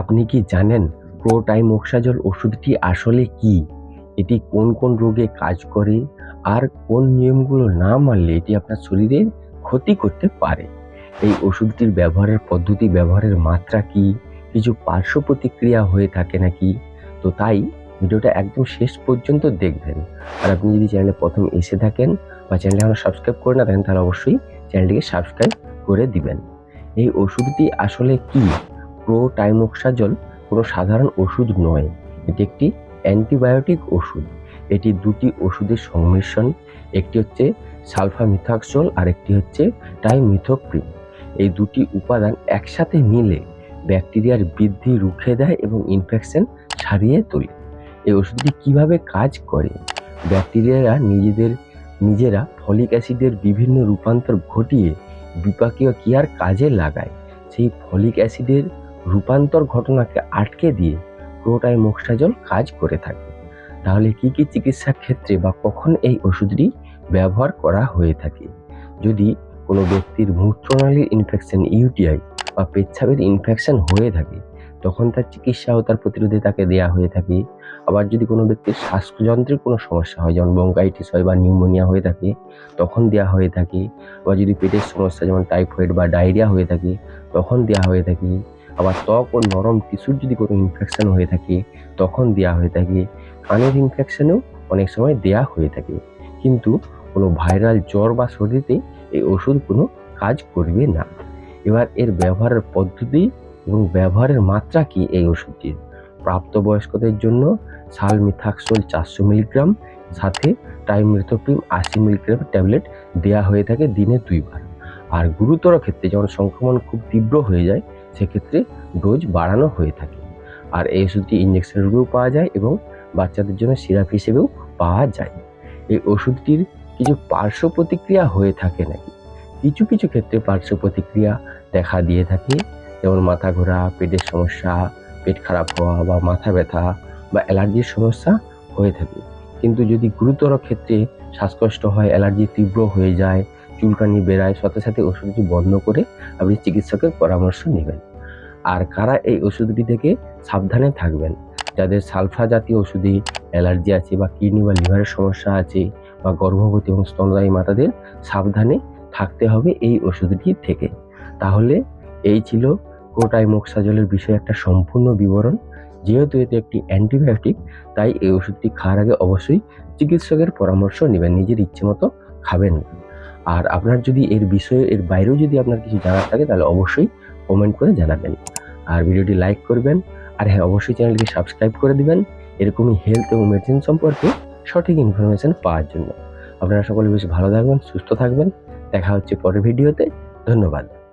আপনি কি জানেন প্রোটাইমোক্সাজল ওষুধটি আসলে কি? এটি কোন কোন রোগে কাজ করে? আর কোন নিয়মগুলো না মানলে এটি আপনার শরীরের ক্ষতি করতে পারে? এই ওষুধটির ব্যবহারের পদ্ধতি, ব্যবহারের মাত্রা কি? কিছু পার্শ্ব প্রতিক্রিয়া হয়ে থাকে নাকি? তো তাই ভিডিওটা একদম শেষ পর্যন্ত দেখবেন। আর আপনি যদি চ্যানেলে প্রথম এসে থাকেন বা চ্যানেলটা এখনও সাবস্ক্রাইব করে না থাকেন, তাহলে অবশ্যই চ্যানেলটিকে সাবস্ক্রাইব করে দিবেন। এই ওষুধটি আসলে কি? প্রোটাইমোক্সাজল কোনো সাধারণ ওষুধ নয়। এটি একটি অ্যান্টিবায়োটিক ওষুধ। এটি দুটি ওষুধের সংমিশ্রণ, একটি হচ্ছে সালফামিথাক্সল আর একটি হচ্ছে টাইমিথোপ্রিন এই দুটি উপাদান একসাথে মিলে ব্যাকটেরিয়ার বৃদ্ধি রুখে দেয় এবং ইনফেকশন সারিয়ে তোলে। এই ওষুধটি কীভাবে কাজ করে? ব্যাকটেরিয়ারা নিজেদের, নিজেরা ফলিক অ্যাসিডের বিভিন্ন রূপান্তর ঘটিয়ে বিপাকীয় ক্রিয়ার কাজে লাগায়। সেই ফলিক অ্যাসিডের রূপান্তর ঘটনাকে আটকে দিয়ে প্রোটাইমোক্সাজল কাজ করে থাকে। তাহলে কি কি চিকিৎসা ক্ষেত্রে বা কখন এই ওষুধটি ব্যবহার করা হয়ে থাকে? যদি কোনো ব্যক্তির মূত্রনালীর ইনফেকশন ইউটিআই বা পেচ্ছাপের ইনফেকশন হয়ে থাকে, তখন তার চিকিৎসা ও তার প্রতিরোধে তাকে দেয়া হয়ে থাকে। আবার যদি কোনো ব্যক্তির শ্বাসযন্ত্রের কোনো সমস্যা হয়, যেমন বঙ্কাইটিস হয় বা নিউমোনিয়া হয়ে থাকে, তখন দেওয়া হয়ে থাকে। বা যদি পেটের সমস্যা, যেমন টাইফয়েড বা ডায়রিয়া হয়ে থাকে, তখন দেওয়া হয়ে থাকে। আবার ত্বক ও নরম টিস্যুর যদি কোনো ইনফেকশন হয়ে থাকে, তখন দেওয়া হয়ে থাকে। কানের ইনফেকশনেও অনেক সময় দেয়া হয়ে থাকে। কিন্তু কোনো ভাইরাল জ্বর বা শরীরে এই ওষুধ কোনো কাজ করবে না। এবার এর ব্যবহারের পদ্ধতি এবং ব্যবহারের মাত্রা কি এই ওষুধটির? প্রাপ্তবয়স্কদের জন্য সালমিথাক্সোল চারশো মিলিগ্রাম, সাথে টাইমিথোপ্রিম আশি মিলিগ্রাম ট্যাবলেট দেওয়া হয়ে থাকে দিনে দুইবার। আর গুরুতর ক্ষেত্রে যখন সংক্রমণ খুব তীব্র হয়ে যায় সেক্ষেত্রে ডোজ বাড়ানো হয়ে থাকে। আর এই ওষুধটি ইঞ্জেকশন রূপেও পাওয়া যায় এবং বাচ্চাদের জন্য সিরাপ হিসেবেও পাওয়া যায়। এই ওষুধটির কিছু পার্শ্ব প্রতিক্রিয়া হয়ে থাকে নাকি? কিছু কিছু ক্ষেত্রে পার্শ্ব প্রতিক্রিয়া দেখা দিয়ে থাকে, যেমন মাথা ঘোরা, পেটের সমস্যা, পেট খারাপ হওয়া বা মাথা ব্যথা বা অ্যালার্জির সমস্যা হয়ে থাকে। কিন্তু যদি গুরুতর ক্ষেত্রে শ্বাসকষ্ট হয়, অ্যালার্জি তীব্র হয়ে যায়, চুলকানি বেড়ায়, সাথে সাথে ওষুধটি বন্ধ করে আপনি চিকিৎসকের পরামর্শ নেবেন। আর কারা এই ওষুধটি থেকে সাবধানে থাকবেন? যাদের সালফা জাতীয় ওষুধে অ্যালার্জি আছে বা কিডনি বা লিভারের সমস্যা আছে বা গর্ভবতী এবং স্তনদায়ী মাতাদের সাবধানে থাকতে হবে এই ওষুধটি থেকে। তাহলে এই ছিল প্রোটাইমোক্সাজলের বিষয়ে একটা সম্পূর্ণ বিবরণ। যেহেতু এটি একটি অ্যান্টিবায়োটিক, তাই এই ওষুধটি খাওয়ার আগে অবশ্যই চিকিৎসকের পরামর্শ নেবেন, নিজের ইচ্ছে মতো খাবেন। আর আপনার যদি এর বিষয়ে, এর বাইরেও যদি আপনার কিছু জানার থাকে, তাহলে অবশ্যই কমেন্ট করে জানাবেন। আর ভিডিওটি লাইক করবেন। আর হ্যাঁ অবশ্যই চ্যানেলটিকে সাবস্ক্রাইব করে দিবেন। এরকমই হেলথ এবং মেডিসিন সম্পর্কে সঠিক ইনফরমেশান পাওয়ার জন্য। আপনারা সকলে বেশ ভালো থাকবেন, সুস্থ থাকবেন। দেখা হচ্ছে পরের ভিডিওতে। ধন্যবাদ।